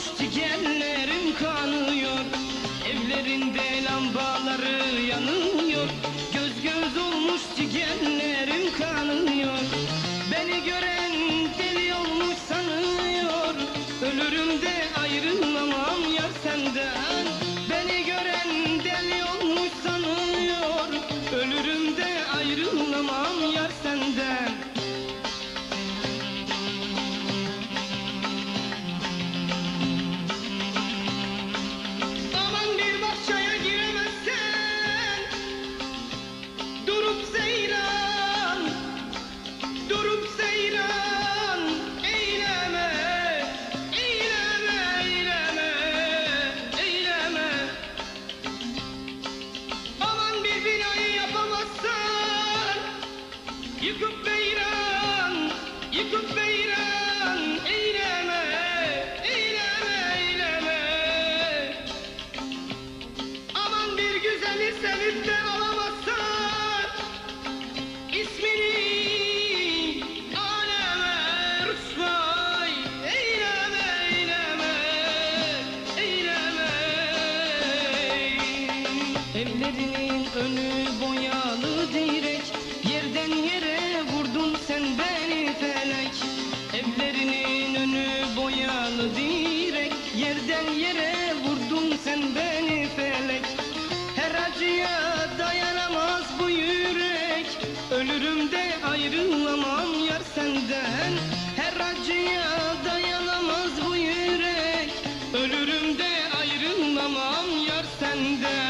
Solmuş kanıyor. Evlerinde lambaları yanıyor. Göz göz olmuş dikenlerim kanıyor. Beni gören deli olmuş sanıyor. Ölürüm de ayrılmam yar senden. Beni gören deli olmuş sanıyor. Ölürüm de ayrılmam yar senden. Yıkıp beyran, yıkıp beyran eyleme, eyleme, eyleme. Aman bir güzeli sevip de alamazsan ismini aleme rüsvay. Eyleme, eyleme, eyleme. Evlerinin önü boyalı yerden yere vurdun sen beni felek. Her acıya dayanamaz bu yürek. Ölürüm de ayrılamam yar senden. Her acıya dayanamaz bu yürek. Ölürüm de ayrılamam yar senden.